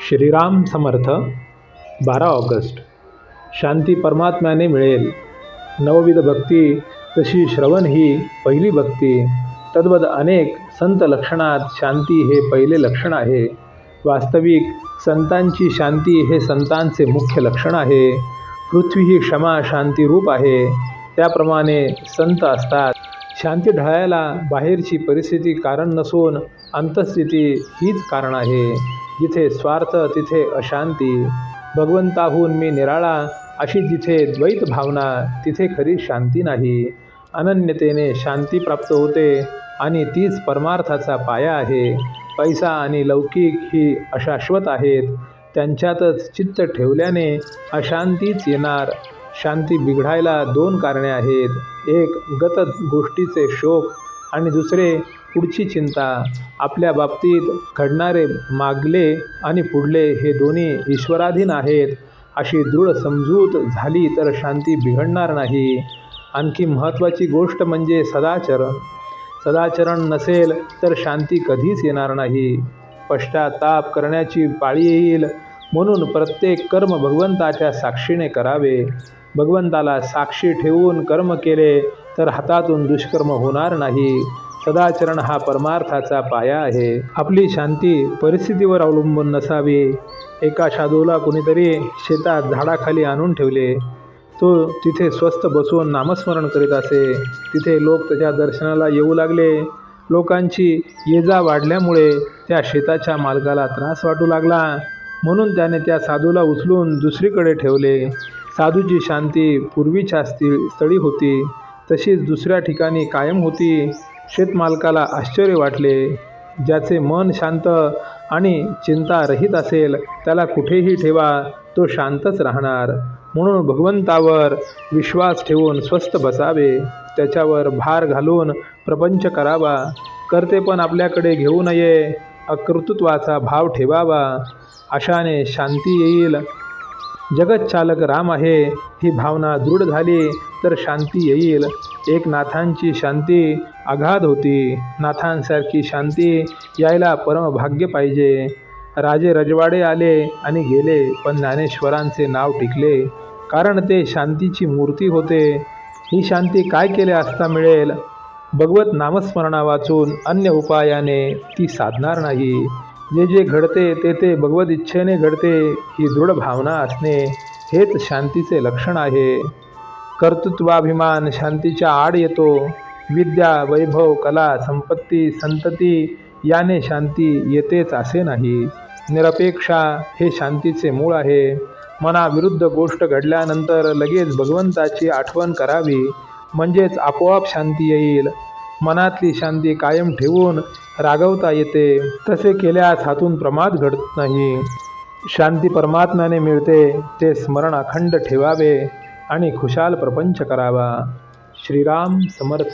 श्रीराम समर्थ बारा ऑगस्ट. शांती परमात्म्याने मिळेल. नवविध भक्ती तशी श्रवण ही पहिली भक्ती. तद्वद अनेक संत लक्षणात शांती हे पहिले लक्षण आहे. वास्तविक संतांची शांती हे संतांचे मुख्य लक्षण आहे. पृथ्वी ही क्षमा शांतीरूप आहे. त्याप्रमाणे संत असतात. शांती ढळायला बाहेरची परिस्थिती कारण नसून अंतस्थिती हीच कारण आहे. जिथे स्वार्थ तिथे अशांती. भगवंताहून मी निराळा अशी जिथे द्वैत भावना तिथे खरी शांती नाही. अनन्यतेने शांती प्राप्त होते आणि तीच परमार्थाचा पाया आहे. पैसा आणि लौकिक ही अशाश्वत आहेत. त्यांच्यातच चित्त ठेवल्याने अशांतीच येणार. शांती बिघडायला दोन कारणे आहेत. एक गत गोष्टीचे शोक आणि दुसरे पुढची चिंता. आपल्या बाबतीत घडणारे मागले आणि पुढले हे दोन्ही ईश्वराधीन आहेत. अशी दृढ समजूत झाली तर शांती बिघडणार नाही. आणखी महत्त्वाची गोष्ट म्हणजे सदाचरण. सदाचरण नसेल तर शांती कधीच येणार नाही. पश्चाताप करण्याची पाळी येईल म्हणून प्रत्येक कर्म भगवंताच्या साक्षीने करावे. भगवंताला साक्षी ठेवून कर्म केले तर हातातून दुष्कर्म होणार नाही. सदाचरण हा परमार्थाचा पाया आहे. आपली शांती परिस्थितीवर अवलंबून नसावी. एका साधूला कुणीतरी शेतात झाडाखाली आणून ठेवले. तो तिथे स्वस्थ बसून नामस्मरण करीत असे. तिथे लोक त्याच्या दर्शनाला येऊ लागले. लोकांची ये जा वाढल्यामुळे त्या शेताच्या मालकाला त्रास वाटू लागला. म्हणून त्याने त्या साधूला उचलून दुसरीकडे ठेवले. साधूची शांती पूर्वीच्या स्थि स्थळी होती. तशीच दुसऱ्या ठिकाणी कायम होती. शेतमालकाला आश्चर्य वाटले. ज्याचे मन शांत आणि चिंतारहित असेल त्याला कुठेही ठेवा तो शांतच राहणार. म्हणून भगवंतावर विश्वास ठेवून स्वस्थ बसावे. त्याच्यावर भार घालून प्रपंच करावा. करतेपण आपल्याकडे घेऊ नये. अकर्तृत्वाचा भाव ठेवावा. अशाने शांती येईल. जगतचालक राम आहे. ही भावना दृढ झाली तर शांती येईल. एक नाथांची शांती आघात होती. नाथांसारखी शांती यायला परमभाग्य पाहिजे. राजे रजवाडे आले आणि गेले पण ज्ञानेश्वरांचे नाव टिकले. कारण ते शांतीची मूर्ती होते. ही शांती काय केले असता मिळेल? भगवत नामस्मरणा वाचून अन्य उपायाने ती साधणार नाही. जे जे घडते ते ते भगवत इच्छेने घडते ही दृढ भावना असणे हेच शांतीचे लक्षण आहे. कर्तृत्वाभिमान शांतीच्या आड येतो. विद्या वैभव कला संपत्ती संतती याने शांती येतेच असे नाही. निरपेक्षा हे शांतीचे मूळ आहे. मनाविरुद्ध गोष्ट घडल्यानंतर लगेच भगवंताची आठवण करावी म्हणजेच आपोआप शांती येईल. मनातली शांती कायम ठेवून रागवता येते. तसे केल्यास हातून प्रमाद घडत नाही. शांती परमात्म्याने मिळते ते स्मरण अखंड ठेवावे आणि खुशाल प्रपंच करावा. श्रीराम समर्थ.